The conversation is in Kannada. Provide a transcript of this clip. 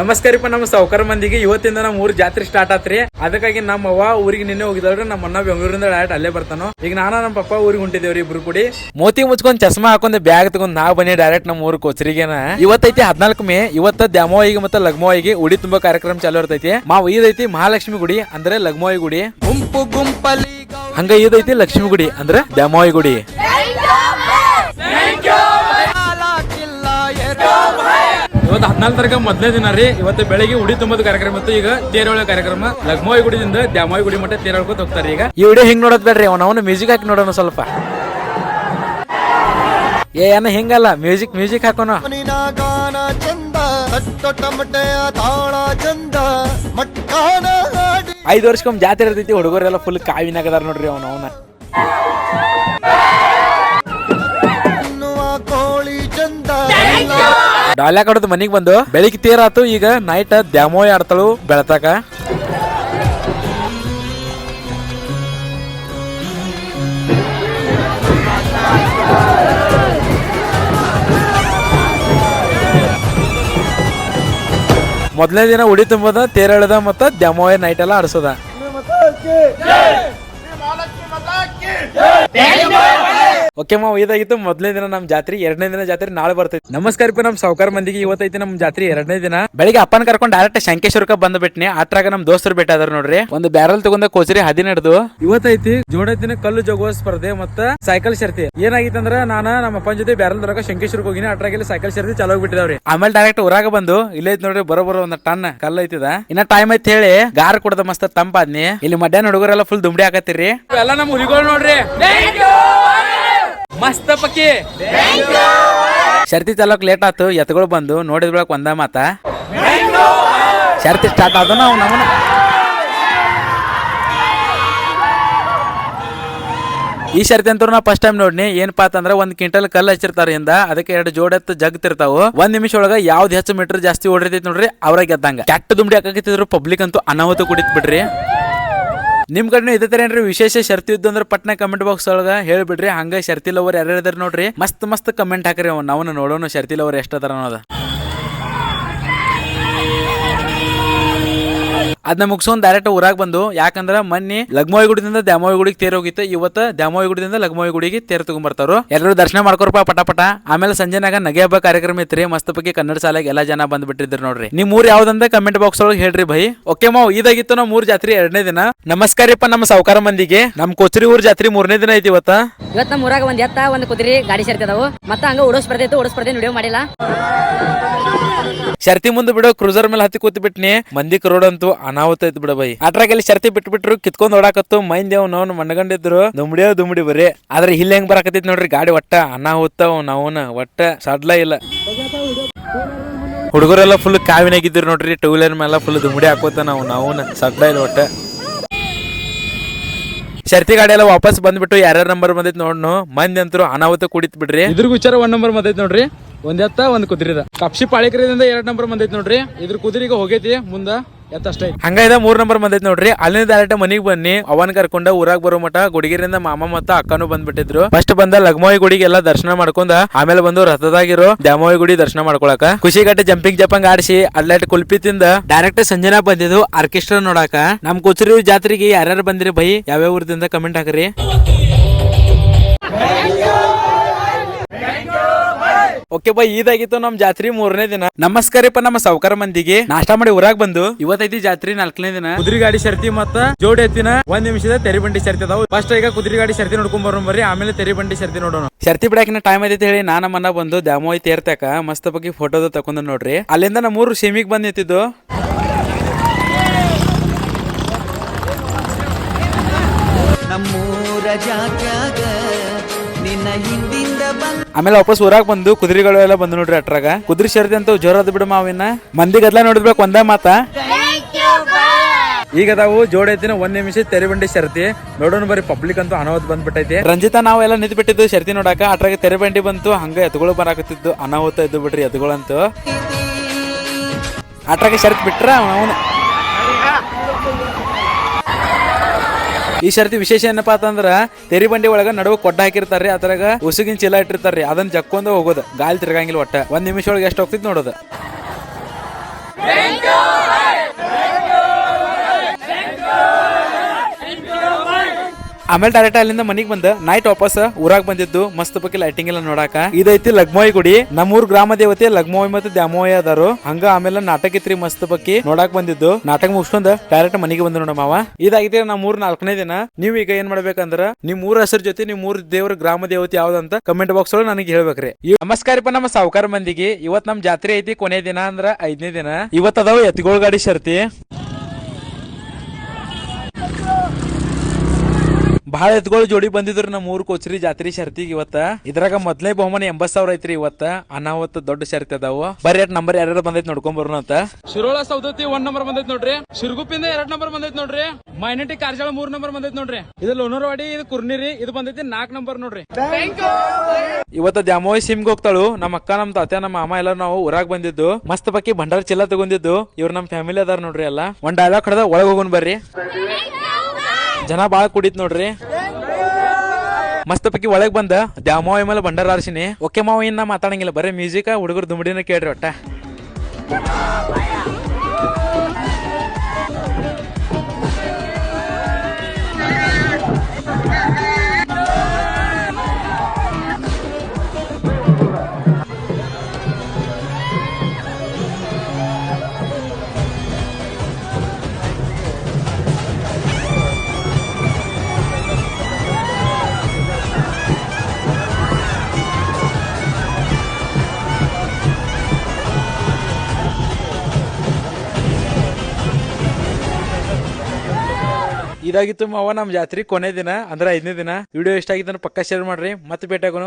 ನಮಸ್ಕಾರಿಪ್ಪ ನಮ್ಮ ಸೌಕರ್ ಮಂದಿಗೆ. ಇವತ್ತಿಂದ ನಮ್ಮ ಊರ್ ಜಾತ್ರೆ ಸ್ಟಾರ್ಟ್ ಆತ್ರಿ. ಅದಕ್ಕಾಗಿ ನಮ್ಮ ಅವ್ವ ಊರಿಗೆ ನಿನ್ನೆ ಹೋಗಿದವ್ರಿ ನಮ್ಮ ಅಣ್ಣ ಬೆಂಗಳೂರಿಂದ ಡೈರೆಕ್ಟ್ ಅಲ್ಲೇ ಬರ್ತಾನೋ. ಈಗ ನಾನು ನಮ್ಮ ಪಪ್ಪ ಊರಿಗೆ ಹೊಂಟಿದೇವ್ರಿ ಇಬ್ರು ಕೂಡಿ. ಮೋತಿ ಮುಚ್ಕೊಂಡ್ ಚಸ್ಮಾ ಹಾಕೊಂಡ್ ಬ್ಯಾಗ್ ತಗೊಂಡ್ ನಾ ಬನ್ನಿ ಡೈರೆಕ್ಟ್ ನಮ್ಮ ಊರ್ ಕೋಚರಿಗೆನ ಇವತ್ತೈತಿ ಹದಿನಾಲ್ಕು ಮೇ ಇವತ್ತ ದ್ಯಾಮೋಯಿಗೆ ಮತ್ತೆ ಲಗ್ಮೋಯಿಗೆ ಉಡಿ ತುಂಬಾ ಕಾರ್ಯಕ್ರಮ ಚಾಲು ಇರ್ತೈತಿ. ಮಾವ್ ಇದೈತಿ ಮಹಾಲಕ್ಷ್ಮಿ ಗುಡಿ ಅಂದ್ರೆ ಲಗ್ಮೋಯಿ ಗುಡಿ. ಗುಂಪು ಗುಂಪಲ್ಲಿ ಹಂಗ ಇದೈತಿ ಲಕ್ಷ್ಮಿ ಗುಡಿ ಅಂದ್ರೆ ದ್ಯಾಮೋಯಿ ಗುಡಿ. ಇವತ್ತು ಹದಿನಾಲ್ಕು ತಾರೀಕು ಮೊದಲನೇ ದಿನ ರೀ. ಇವತ್ತು ಬೆಳಿಗ್ಗೆ ಉಡಿ ತುಂಬದ ಕಾರ್ಯಕ್ರಮ ಇತ್ತು. ಈಗ ತೇರೊಳ ಕಾರ್ಯಕ್ರಮ. ಲಗ್ಮೋಯ್ ಗುಡಿದಿಂದ ದ್ಯಾಮೋಯ್ ಗುಡಿ ಮಟ್ಟ ತೇರೊಳ್ಕೊತ ಹೋಗ್ತಾರೆ ಈಗ. ಈ ವಿಡಿಯೋ ಹಿಂಗ್ ನೋಡೋದ್ ಬೇಡ್ರಿ ಅವನ ಅವನು ಮ್ಯೂಸಿಕ್ ಹಾಕಿ ನೋಡೋಣ ಸ್ವಲ್ಪ. ಏ ಏನ ಹಿಂಗಲ್ಲ ಮ್ಯೂಸಿಕ್ ಮ್ಯೂಸಿಕ್ ಹಾಕೋಣ ಗಾನ ಚಂದ ತಾಳ ಚಂದ ಐದು ವರ್ಷಕ್ಕೊಮ್ಮೆ ಜಾತ್ರೆ ಇರ್ತೈತಿ ಹುಡುಗರೆಲ್ಲ ಫುಲ್ ಕಾವಿನಾಗದಾರ ನೋಡ್ರಿ ಅವನ ಅವನ. ಡಾಲ್ಯಾ ಕಡದ್ ಮನಿಗ್ ಬಂದು ಬೆಳಿಗ್ಗೆ ತೇರಾತು ಈಗ ನೈಟ್ ದ್ಯಾಮೋಯ್ ಆಡ್ತಾಳು ಬೆಳತಾಕ. ಮೊದಲನೇ ದಿನ ಉಡಿ ತುಂಬದ ತೇರಳದ ಮತ್ತ ದ್ಯಾಮೋಯ ನೈಟ್ ಎಲ್ಲ ಆಡ್ಸೋದ. ಓಕೆ ಮಾವ್ ಇದಾಗಿತ್ತು. ಮೊದಲನೇ ದಿನ ನಮ್ ಜಾತ್ರೆ ಎರಡನೇ ದಿನ ಜಾತ್ರೆ ನಾಳೆ ಬರ್ತೈತಿ. ನಮಸ್ಕಾರಕ್ಕೂ ನಮ್ ಸಾವುಕಾರ ಮಂದಿಗೆ ಇವತ್ತೈತಿ ನಮ್ ಜಾತ್ರೆ ಎರಡನೇ ದಿನ. ಬೆಳಿಗ್ಗೆ ಅಪ್ಪನ ಕರ್ಕೊಂಡು ಡೈರೆಕ್ಟ್ ಶಂಕೇಶ್ವರಕ್ಕೆ ಬಂದ್ ಬಿಟ್ನಿ. ಅಟ್ರಾಗ ನಮ್ ದೋಸ್ತರು ಬೆಟ್ಟ ಅದಾರ ನೋಡ್ರಿ. ಒಂದು ಬ್ಯಾರಲ್ ತಗೊಂಡ ಕೋಚರಿ ಹದಿನೆಡ್ದು. ಇವತ್ತೈತಿ ಜೋಡೈತಿನ ಕಲ್ಲು ಜಗುವ ಸ್ಪರ್ಧೆ ಮತ್ತ ಸೈಕಲ್ ಶರ್ತಿ. ಏನಾಗಿತ್ತಂದ್ರ ನಾನ ನಮ್ಮ ಅಪ್ಪನ ಜೊತೆ ಬ್ಯಾರಲ್ ತರಕ ಶಂಕೇಶ್ವರಕ್ಕೆ ಹೋಗಿನಿ. ಆಟ್ರಾಗ ಸೈಕಲ್ ಶರ್ತಿ ಚಾಲೋ ಬಿಟ್ಟಿದಾವ್ರಿ ಆಮೇಲೆ ಡೈರೆಕ್ಟ್ ಊರಾಗ ಬಂದು ಇಲ್ಲೇ ಐತಿ ನೋಡ್ರಿ ಬರೋಬರ ಬರೋ ಒಂದ್ ಟನ್ ಕಲ್ಲು ಐತಿದ. ಇನ್ನ ಟೈಮ್ ಐತಿ ಹೇಳಿ ಗಾರ್ ಕುಡ್ದ ಮಸ್ತ್ ತಂಪಾದ್ನಿ. ಇಲ್ಲಿ ಮಧ್ಯಾಹ್ನ ಹುಡುಗರೆಲ್ಲ ಫುಲ್ ದುಂಬಡಿ ಹಾಕತ್ತಿರಿ ಎಲ್ಲ ನಮ್ಮ ಹುಲಿಗಳು ನೋಡ್ರಿ. ಮಸ್ತ್ ಪಕ್ಕಿ ಶರ್ತಿ ಚಲೋಕ್ ಲೇಟ್ ಆತು ಎತ್ಗಳು ಬಂದು, ನೋಡಿದ ಬೆಳಕ್ ಒಂದ ಮಾತ. ಶರ್ತಿ ಸ್ಟಾರ್ಟ್ ಆದ ನಾವು ಈ ಶರ್ತಿ ಅಂತೂ ನಾ ಫಸ್ಟ್ ಟೈಮ್ ನೋಡ್ನಿ. ಏನಪ್ಪಾ ಅಂತಂದ್ರ ಒಂದ್ ಕ್ವಿಂಟಲ್ ಕಲ್ಲು ಹಚ್ಚಿರ್ತಾರ ಇಂದ. ಅದಕ್ಕೆ ಎರಡು ಜೋಡೆತ್ತು ಜಗ್ತಿರ್ತಾವು. ಒಂದ್ ನಿಮಿಷ ಒಳಗ ಯಾವ್ದು ಹೆಚ್ಚು ಮೀಟರ್ ಜಾಸ್ತಿ ಓಡಿರ್ತೈತಿ ನೋಡ್ರಿ, ಅವ್ರಾಗ ಗೆದ್ದಂಗ ಕೆಟ್ಟ ದುಂಬಡಿ ಹಾಕಿದ್ರು ಪಬ್ಲಿಕ್ ಅಂತೂ ಅನಾಹುತ ಕುಡಿತ್ ಬಿಡ್ರಿ. ನಿಮ್ ಕಡೆ ಇದೇ ತರ ಏನ್ರಿ? ವಿಶೇಷ ಶರ್ತಿ ಇದ್ದು ಅಂದ್ರೆ ಪಟ್ನ ಕಮೆಂಟ್ ಬಾಕ್ಸ್ ಒಳಗ ಹೇಳ್ಬಿಡ್ರಿ. ಹಂಗ ಶರ್ತಿ ಲವರ್ ಯಾರ್ಯಾರ ನೋಡ್ರಿ. ಮಸ್ತ್ ಮಸ್ತ್ ಕಮೆಂಟ್ ಹಾಕ್ರಿ ನಾವು ನೋಡೋಣ ಶರ್ತಿ ಲವರ್ ಎಷ್ಟ ಅನ್ನೋದ. ಅದನ್ನ ಮುಗಿಸ್ಕೊಂಡು ಡೈರೆಕ್ಟ್ ಊರಾಗ ಬಂದು ಯಾಕಂದ್ರ ಮೊನ್ನೆ ಲಗ್ಮೋಯಿ ಗುಡಿದಿಂದ ದ್ಯಾಮೋಯಿ ಗುಡಿಗೆ ತೇರ್ ಹೋಗಿತ್ತು ಇವತ್ತ ದ್ಯಾಮೋಯಿ ಗುಡಿದಿಂದ ಲಗ್ಮೋಯಿ ಗುಡಿಗೆ ತೇರ್ ತಗೊಂಡ್ಬರ್ತಾರು ಎಲ್ಲರೂ ದರ್ಶನ ಮಾಡ್ಕೊರಪ್ಪ ಪಟ ಪಟ. ಆಮೇಲೆ ಸಂಜೆನಾಗ ನಗೆ ಹಬ್ಬ ಕಾರ್ಯಕ್ರಮ ಇತ್ರಿ ಮಸ್ತ್ ಬಗ್ಗೆ ಕನ್ನಡ ಶಾಲೆಗೆ ಎಲ್ಲಾ ಜನ ಬಂದ್ಬಿಟ್ಟಿದ್ರು ನೋಡ್ರಿ. ನಿಮ್ ಊರ್ ಯಾವ್ದಂದ ಕಮೆಂಟ್ ಬಾಕ್ಸ್ ಒಳಗೆ ಹೇಳ್ರಿ ಭೈ. ಓಕೆ ಮಾವ್ ಇದಾಗಿತ್ತು ನಾವು ಮೂರ್ ಜಾತ್ರೆ ಎರಡನೇ ದಿನ. ನಮಸ್ಕಾರಪ್ಪ ನಮ್ಮ ಸಾವುಕಾರ ಮಂದಿಗೆ. ನಮ್ ಕೋಚರಿ ಊರ್ ಜಾತ್ರೆ ಮೂರನೇ ದಿನ ಐತಿ ಇವತ್ತ. ಇವತ್ತ ಮೂರಾಗ ಊರಾಗ ಒಂದ್ ಎತ್ತ ಒಂದ್ ಕುದುರೆ ಗಾಡಿ ಸೇರ್ತಿದಾವು ಮತ್ತ ಹಂಗ ಉಡೋ ಸ್ಪರ್ಧೆ ಇತ್ತು ಉಡೋ ಸ್ಪರ್ಧೆ ವಿಡಿಯೋ ಮಾಡಿಲ್ಲ. ಶರ್ತಿ ಮುಂದೆ ಬಿಡೋ ಕ್ರೂಸರ್ ಮೇಲೆ ಹತ್ತಿ ಕೂತ್ ಬಿಟ್ನಿ ಮಂದಿ ಕರೋಡ್ ಅಂತೂ ಅನಾಹುತ ಐತ್ ಬಿಡ ಬೈ. ಅಟ್ರಾಗೆಲ್ಲಿ ಶರ್ತಿ ಬಿಟ್ಬಿಟ್ರು ಕಿತ್ಕೊಂಡ್ ಓಡಾಕತ್ತು ಮೈಂದ್ ಅವ್ ನಾವು ಮಣ್ಣಗಂಡಿದ್ರು. ದುಮ್ಡಿಯೋ ದುಮ್ಡಿ ಬರೀ. ಆದ್ರೆ ಇಲ್ಲಿ ಹೆಂಗ್ ಬರಾಕತ್ತೈತಿ ನೋಡ್ರಿ ಗಾಡಿ ಒಟ್ಟ ಅನಾಹುತ ನಾವನ ಒಟ್ಟ ಸಡ್ಲ ಇಲ್ಲ. ಹುಡುಗರೆಲ್ಲ ಫುಲ್ ಕಾವಿನಾಗಿದ್ರು ನೋಡ್ರಿ ಟೂ ವೀಲರ್ ಮೇಲೆ ಫುಲ್ ದುಮ್ಡಿ ಹಾಕೋತ ನಾವು ನಾವು ಸಡ್ಲ ಇಲ್ಲ ಒಟ್ಟ. ಶರ್ತಿ ಗಾಡಿ ಎಲ್ಲ ವಾಪಸ್ ಬಂದ್ಬಿಟ್ಟು ಯಾರ್ಯಾರ ನಂಬರ್ ಬಂದೈತಿ ನೋಡ್ನು. ಮಂದಿ ಅಂತರು ಅನಾಹುತ ಕುಡಿತ್ ಬಿಡ್ರಿ. ಇದ್ರ ವಿಚಾರ ಒಂದ್ ನಂಬರ್ ಬಂದೈತಿ ನೋಡ್ರಿ. ಒಂದ್ ಎತ್ತ ಒಂದ್ ಕುದುರಿದ. ಕಪ್ಸಿ ಪಾಳಿಕರಿಂದ ಎರಡ್ ನಂಬರ್ ಬಂದೈತಿ ನೋಡ್ರಿ. ಇದ್ರ ಕುದುರೆಗೆ ಹೋಗೈತಿ ಮುಂದ. ಎತ್ತ ಅಷ್ಟೇ. ಹಂಗ ಇದ ಮೂರ್ ನಂಬರ್ ಬಂದೈತಿ ನೋಡ್ರಿ. ಅಲ್ಲಿಂದ ಡೈರೆಕ್ಟ್ ಮನಿಗ್ ಬನ್ನಿ. ಅವನ್ ಕರ್ಕೊಂಡ ಊರಾಗ ಬರೋ ಮಟ ಗುಡಿಗಿರಿಂದ ಮಾಮ ಮತ್ತ ಅಕ್ಕನು ಬಂದ್ಬಿಟ್ಟಿದ್ರು. ಫಸ್ಟ್ ಬಂದ ಲಗ್ಮೋಯಿ ಗುಡಿಗೆ ಎಲ್ಲ ದರ್ಶನ ಮಾಡ್ಕೊಂಡ, ಆಮೇಲೆ ಬಂದು ರಥದಾಗಿರೋ ದ್ಯಾಮೋಯಿ ಗುಡಿ ದರ್ಶನ ಮಾಡ್ಕೊಳಕ. ಖುಷಿ ಗಟ್ಟೆ ಜಂಪಿಂಗ್ ಜಪಂಗ್ ಆಡಿಸಿ, ಅಲ್ಲಟ್ ಕುಲ್ಪಿ ತಿಂದ ಡೈರೆಕ್ಟ್ ಸಂಜನಾ ಬಂದಿದ್ದು ಆರ್ಕೆಸ್ಟ್ರಾ ನೋಡಾಕ. ನಮ್ ಕುಚರಿ ಜಾತ್ರೆಗೆ ಯಾರ್ಯಾರು ಬಂದಿರಿ ಬೈ, ಯಾವ್ಯಾವ ಊರದಿಂದ ಕಮೆಂಟ್ ಹಾಕ್ರಿ. ಓಕೆ ಬಾಯ್ ಇದಾಗಿತ್ತು ನಮ್ ಜಾತ್ರೆ ಮೂರನೇ ದಿನ. ನಮಸ್ಕಾರಪ್ಪ ನಮ್ಮ ಸಾವುಕಾರ ಮಂದಿಗೆ. ನಾಷ್ಟಾ ಮಾಡಿ ಊರಾಗ ಬಂದು. ಇವತ್ತೈತಿ ಜಾತ್ರೆ ನಾಲ್ಕನೇ ದಿನ. ಕುದುರೆ ಗಾಡಿ ಶರ್ತಿ ಮತ್ತ ಜೋಡಿ ಎತ್ತಿನ ಒಂದ್ ನಿಮಿಷದ ತೆರಿ ಬಂಡಿ ಶರ್ತಿ ಅದಾವ. ಫಸ್ಟ್ ಈಗ ಕುದುರೆ ಗಾಡಿ ಶರ್ತಿ ನೋಡ್ಕೊಂಡ್ ಬರೋಣ ಬರ್ರಿ ಆಮೇಲೆ ತೆರಿ ಬಂಡಿ ಶರ್ತಿ ನೋಡೋಣ. ಶರ್ತಿ ಬಿಡಾಕಿನ ಟೈಮ್ ಐತಿ ಹೇಳಿ ನಾನು ಮನ ಬಂದು ದ್ಯಾಮೋಯ್ ತೇರ್ತಾಕ ಮಸ್ತ್ ಬಗ್ಗೆ ಫೋಟೋದ ತಕೊಂಡ್ ನೋಡ್ರಿ. ಅಲ್ಲಿಂದ ನಮ್ಮೂರು ಸೇಮಿಗ್ ಬಂದ್ ನಿಂತಿದ್ದು. ನಮ್ಮೂರ ಜಾತ್ಯಾಗ ಆಮೇಲೆ ವಾಪಸ್ ಊರಾಗ ಬಂದು ಕುದುರೆಗಳು ಎಲ್ಲ ಬಂದು ನೋಡ್ರಿ ಅಟ್ರಾಗ. ಕುದುರೆ ಶರ್ತಿ ಅಂತ ಜೋರದ ಬಿಡು ಮಾವಿನ. ಮಂದಿ ಗದ್ಲ ನೋಡಿದ್ಬೇಕು ಒಂದೇ ಮಾತ. ಈಗ ಅದಾವು ಜೋಡೈತಿನ ಒಂದ್ ನಿಮಿಷ ತೆರೆಬಂಡಿ ಶರ್ತಿ ನೋಡೋಣ ಬರೀ ಪಬ್ಲಿಕ್ ಅಂತೂ ಅನಾಹುತ ಬಂದ್ಬಿಟ್ಟೈತಿ. ರಂಜಿತಾ ನಾವೆಲ್ಲ ನಿಂತ್ ಬಿಟ್ಟಿದ್ದು ಶರ್ತಿ ನೋಡಾಕ. ಅಟ್ರಾಗ ತೆರೆಬಂಡಿ ಬಂತು, ಹಂಗ ಎತ್ಗಳು ಬರಾಕತ್ತಿದ್ದು, ಅನಾಹುತ ಇದ್ದು ಬಿಡ್ರಿ ಎತ್ಗಳಂತೂ ಅಟ್ರಾಗ ಶರ್ತ್ ಬಿಟ್ರ ಅವನು. ಈ ಸರ್ತಿ ವಿಶೇಷ ಏನಪ್ಪಾ ಅಂತಂದ್ರ ತೆರಿ ಬಂಡಿ ಒಳಗ ನಡುವ ಕೊಡ್ಡ ಹಾಕಿರ್ತಾರ್ರಿ, ಅದ್ರಾಗ ಉಸುಗಿನ ಚೀಲ ಇಟ್ಟಿರ್ತಾರ್ರಿ ಅದನ್ನ ಜಕ್ಕೊಂದ ಹೋಗೋದು, ಗಾಳಿ ತಿರ್ಗಂಗಿಲ್ಲ ಒಟ್ಟ. ಒಂದ್ ನಿಮಿಷ ಒಳಗೆ ಎಷ್ಟು ಹೋಗ್ತಿದ್ ನೋಡೋದು. ಆಮೇಲೆ ಡೈರೆಕ್ಟ್ ಅಲ್ಲಿಂದ ಮನೆಗೆ ಬಂದ. ನೈಟ್ ವಾಪಸ್ ಊರಾಗ ಬಂದಿದ್ದು. ಮಸ್ತ್ ಬಗ್ಗೆ ಲೈಟಿಂಗ್ ಎಲ್ಲ ನೋಡಾಕ. ಇದೈತಿ ಲಗ್ಮೋಯಿ ಗುಡಿ. ನಮ್ಮೂರ್ ಗ್ರಾಮ ದೇವತೆ ಲಗ್ಮೋಯ್ ಮತ್ತೆ ದ್ಯಾಮೋಯಿ ಅದಾರು. ಹಂಗ ಆಮೇಲೆ ನಾಟಕ ಇತ್ರಿ ಮಸ್ತ್ ಬಗ್ಗೆ ನೋಡಾಕ್ ಬಂದಿದ್ದು. ನಾಟಕ ಮುಗಿಸ್ಕೊಂಡ್ ಡೈರೆಕ್ಟ್ ಮನಿಗೆ ಬಂದ್ ನೋಡ ಮಾವ. ಇದಾಗಿದೆ ನಮ್ಮ ಊರ್ ನಾಲ್ಕನೇ ದಿನ. ನೀವ್ ಈಗ ಏನ್ ಮಾಡ್ಬೇಕಂದ್ರ ನಿಮ್ ಊರ ಹೆಸರು ಜೊತೆ ನಿಮ್ ಊರ್ ದೇವ್ರ ಗ್ರಾಮ ದೇವತೆ ಯಾವ್ದಂತ ಕಮೆಂಟ್ ಬಾಕ್ಸ್ ಒಳಗೆ ನನಗೆ ಹೇಳ್ಬೇಕ್ರಿ. ನಮಸ್ಕಾರಪ್ಪ ನಮ್ಮ ಸಾವುಕಾರ ಮಂದಿಗೆ. ಇವತ್ ನಮ್ ಜಾತ್ರೆ ಐತಿ ಕೊನೆ ದಿನ ಅಂದ್ರ ಐದನೇ ದಿನ. ಇವತ್ ಎತ್ಗೋಳ್ ಗಾಡಿ ಶರ್ತಿ. ಬಹಳ ಎತ್ಗಳು ಜೋಡಿ ಬಂದಿದ್ರು ನಮ್ಮ ಊರ್ ಕೊಚ್ರಿ ಜಾತ್ರಿ ಶರ್ತಿಗೆ ಇವತ್ತ. ಇದ್ರಾಗ ಮೊದ್ಲೇ ಬಹುಮಾನ ಎಂಬತ್ ಸಾವಿರ ಐತ್ರಿ ಇವತ್ತ. ಅನಾವತ್ ದೊಡ್ಡ ಶರ್ತಿ ಅದಾವ. ಬರೀ ಎರಡ್ ನಂಬರ್ ಯಾರ್ಯಾರು ಬಂದೈತ್ ನೋಡ್ಕೊಂಡ್ ಬರೋಣ ಅಂತ. ಶಿರೋಳ ಸೌದತ್ತಿ ಒಂದ್ ನಂಬರ್ ಬಂದೈತ್ ನೋಡ್ರಿ. ಶಿರ್ಗುಪ್ಪಿಂದ ಎರಡ್ ನಂಬರ್ ಬಂದೈತ್ ನೋಡ್ರಿ. ಮೈನಟಿ ಕಾರ್ಜಾಳ ಮೂರ್ ನಂಬರ್ ಬಂದೈತ್ ನೋಡ್ರಿ. ಇದು ಲೋನರ್ವಾಡಿ ಇದು ಕುರ್ನಿರಿ ಇದು ಬಂದೈತಿ ನಾಲ್ಕ್ ನಂಬರ್ ನೋಡ್ರಿ. ಇವತ್ತ ದ್ಯಾಮೋಯ್ ಸಿಮ್ಗೆ ಹೋಗ್ತಾಳು. ನಮ್ಮ ಅಕ್ಕ ನಮ್ ತಾತ ನಮ್ಮ ಮಾಮ ಎಲ್ಲ ನಾವು ಊರಾಗ ಬಂದಿದ್ದು. ಮಸ್ತ್ ಬಾಕಿ ಭಂಡಾರ ಚಿಲ್ಲ ತಗೊಂಡಿದ್ದು. ಇವ್ರ ನಮ್ ಫ್ಯಾಮಿಲಿ ಅದಾರ ನೋಡ್ರಿ ಎಲ್ಲ. ಒಂದ್ ಡೈಲಾಗ್ ಹೊಡೆದ ಒಳಗ್ ಹೋಗೋಣ ಬರ್ರಿ. ಜನ ಬಾಳ ಕುಡಿತ್ ನೋಡ್ರಿ. ಮಸ್ತ್ ಪೈಕಿ ಒಳಗ್ ಬಂದ. ದ್ಯಾಮಾವ ಮೇಲೆ ಬಂಡಾರ ಆರ್ಸಿನಿ ಓಕೆ ಮಾವ ಇನ್ನ ಮಾತಾಡಂಗಿಲ್ಲ. ಬರೀ ಮ್ಯೂಸಿಕ್, ಹುಡುಗರು ದುಮಡಿನ ಕೇಳ್ರಿ ಒಟ್ಟ. ಇದಾಗಿತ್ತು ಮಾವ ನಮ್ ಜಾತ್ರೆ ಕೊನೆ ದಿನ, ಅಂದ್ರೆ ಐದನೇ ದಿನ. ವಿಡಿಯೋ ಇಷ್ಟ ಆಗಿತ್ತು ಪಕ್ಕ ಶೇರ್ ಮಾಡ್ರಿ. ಮತ್ತೆ ಭೇಟಿ ಆಗೋಣ